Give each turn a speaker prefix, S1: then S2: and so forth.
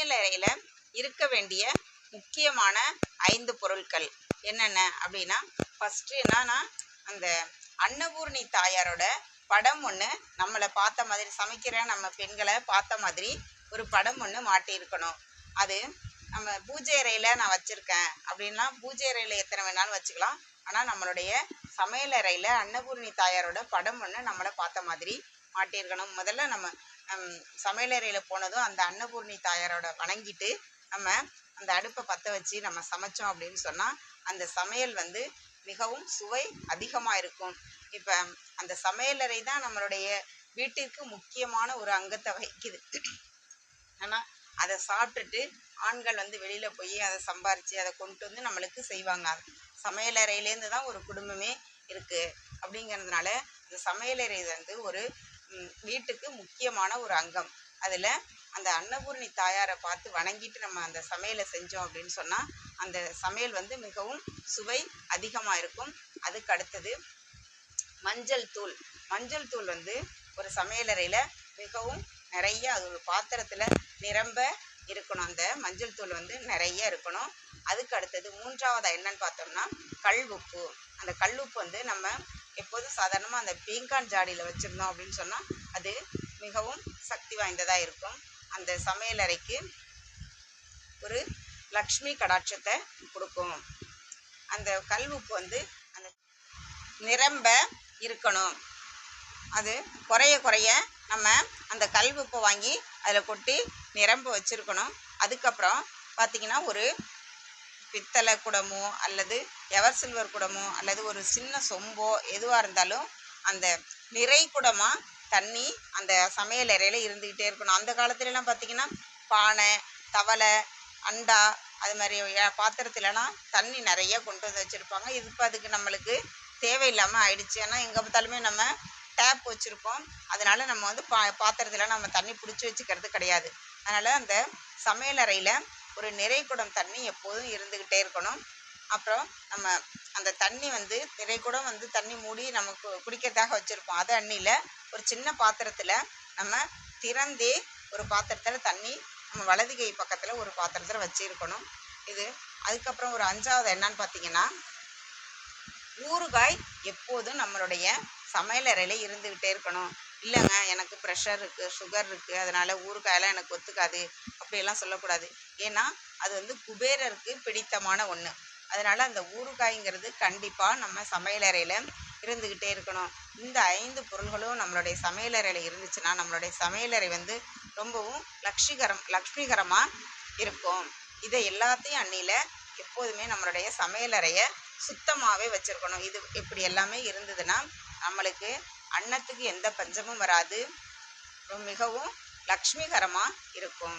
S1: சமையல் அறையில் இருக்க வேண்டிய முக்கியமான ஐந்து பொருட்கள் என்னென்ன அப்படின்னா ஃபஸ்ட்டு என்னன்னா அந்த அன்னபூர்ணி தாயாரோட படம் ஒன்று நம்மளை பார்த்த மாதிரி சமைக்கிற நம்ம பெண்களை பார்த்த மாதிரி ஒரு படம் ஒன்று மாட்டியிருக்கணும். அது நம்ம பூஜை அறையில் நான் வச்சுருக்கேன். அப்படின்னா பூஜை அறையில் எத்தனை வேணாலும் வச்சுக்கலாம். ஆனால் நம்மளுடைய சமையல் அறையில் அன்னபூர்ணி தாயாரோட படம் ஒன்று நம்மளை பார்த்த மாதிரி மாட்டியிருக்கணும். முதல்ல நம்ம சமையலறையில் போனதும் அந்த அன்னபூர்ணி தாயாரோட வணங்கிட்டு நம்ம அந்த அடுப்பை பற்ற வச்சு நம்ம சமைச்சோம் அப்படின்னு சொன்னால் அந்த சமையல் வந்து மிகவும் சுவை அதிகமாக இருக்கும். இப்போ அந்த சமையலறை தான் நம்மளுடைய வீட்டிற்கு முக்கியமான ஒரு அங்கத்தை வகிக்குது. ஆனால் அதை சாப்பிட்டுட்டு ஆண்கள் வந்து வெளியில் போய் அதை சம்பாரித்து அதை கொண்டு வந்து நம்மளுக்கு செய்வாங்க. சமையலறையிலேருந்து தான் ஒரு குடும்பமே இருக்குது அப்படிங்கிறதுனால இந்த சமையலறை வந்து ஒரு வீட்டுக்கு முக்கியமான ஒரு அங்கம். அதில் அந்த அன்னபூர்ணி தாயாரை பார்த்து வணங்கிட்டு நம்ம அந்த சமையலை செஞ்சோம் அப்படின்னு சொன்னால் அந்த சமையல் வந்து மிகவும் சுவை அதிகமாக இருக்கும். அதுக்கு அடுத்தது மஞ்சள் தூள். மஞ்சள் தூள் வந்து ஒரு சமையலறையில் மிகவும் நிறைய அது ஒரு பாத்திரத்தில் நிரம்ப இருக்கணும். அந்த மஞ்சள் தூள் வந்து நிறைய இருக்கணும். அதுக்கு அடுத்தது மூன்றாவதாக என்னன்னு பார்த்தோம்னா கல் உப்பு. அந்த கல் உப்பு வந்து நம்ம எப்போதும் சாதாரணமாக அந்த பீங்கான் ஜாடியில் வச்சுருந்தோம் அப்படின்னு சொன்னால் அது மிகவும் சக்தி வாய்ந்ததாக இருக்கும். அந்த சமையலறைக்கு ஒரு லக்ஷ்மி கடாட்சத்தை கொடுக்கும். அந்த கல் உப்பு வந்து அந்த நிரம்ப இருக்கணும். அது குறைய குறைய நம்ம அந்த கல் உப்பை வாங்கி அதில் கொட்டி நிரம்ப வச்சுருக்கணும். அதுக்கப்புறம் பார்த்திங்கன்னா ஒரு பித்தளை குடமோ அல்லது எவர் சில்வர் குடமோ அல்லது ஒரு சின்ன சொம்போ எதுவாக இருந்தாலும் அந்த நிறை குடமாக தண்ணி அந்த சமையல் அறையில் இருந்துக்கிட்டே இருக்கணும். அந்த காலத்துலலாம் பார்த்திங்கன்னா பானை தவளை அண்டா அது மாதிரி பாத்திரத்துலலாம் தண்ணி நிறைய கொண்டு வந்து வச்சுருப்பாங்க. இது இப்போ அதுக்கு நம்மளுக்கு தேவையில்லாமல் ஆயிடுச்சு. ஏன்னா எங்கே பார்த்தாலுமே நம்ம டேப் வச்சுருப்போம். அதனால் நம்ம வந்து பா பாத்திரத்தில் நம்ம தண்ணி பிடிச்சி வச்சுக்கிறது கிடையாது. அதனால் அந்த சமையல் அறையில் ஒரு நிறை தண்ணி எப்போதும் இருந்துக்கிட்டே இருக்கணும். அப்புறம் நம்ம அந்த தண்ணி வந்து நிறை வந்து தண்ணி மூடி நமக்கு குடிக்கிறதாக வச்சுருப்போம். அது அண்ணியில் ஒரு சின்ன பாத்திரத்தில் நம்ம திறந்தே ஒரு பாத்திரத்தில் தண்ணி நம்ம வலது கை பக்கத்தில் ஒரு பாத்திரத்தில் வச்சுருக்கணும். இது அதுக்கப்புறம் ஒரு அஞ்சாவது என்னன்னு பார்த்தீங்கன்னா ஊறுகாய் எப்போதும் நம்மளுடைய சமையலறையில் இருந்துக்கிட்டே இருக்கணும். இல்லைங்க எனக்கு ப்ரெஷர் இருக்குது சுகர் இருக்குது அதனால் ஊறுகாயெல்லாம் எனக்கு ஒத்துக்காது அப்படியெல்லாம் சொல்லக்கூடாது. ஏன்னா அது வந்து குபேரருக்கு பிடித்தமான ஒன்று அதனால் அந்த ஊறுகாய்ங்கிறது கண்டிப்பாக நம்ம சமையலறையில் இருந்துக்கிட்டே இருக்கணும். இந்த ஐந்து பொருள்களும் நம்மளுடைய சமையலறையில் இருந்துச்சுன்னா நம்மளுடைய சமையலறை வந்து ரொம்பவும் லக்ஷிகரம் லக்ஷ்மிகரமாக இருக்கும். இதை எல்லாத்தையும் அன்னியில் எப்போதுமே நம்மளுடைய சமையலறையை சுத்தமாகவே வச்சுருக்கணும். இது இப்படி எல்லாமே இருந்ததுன்னா நம்மளுக்கு அன்னத்துக்கு எந்த பஞ்சமும் வராது. மிகவும் லக்ஷ்மிகரமாக இருக்கும்.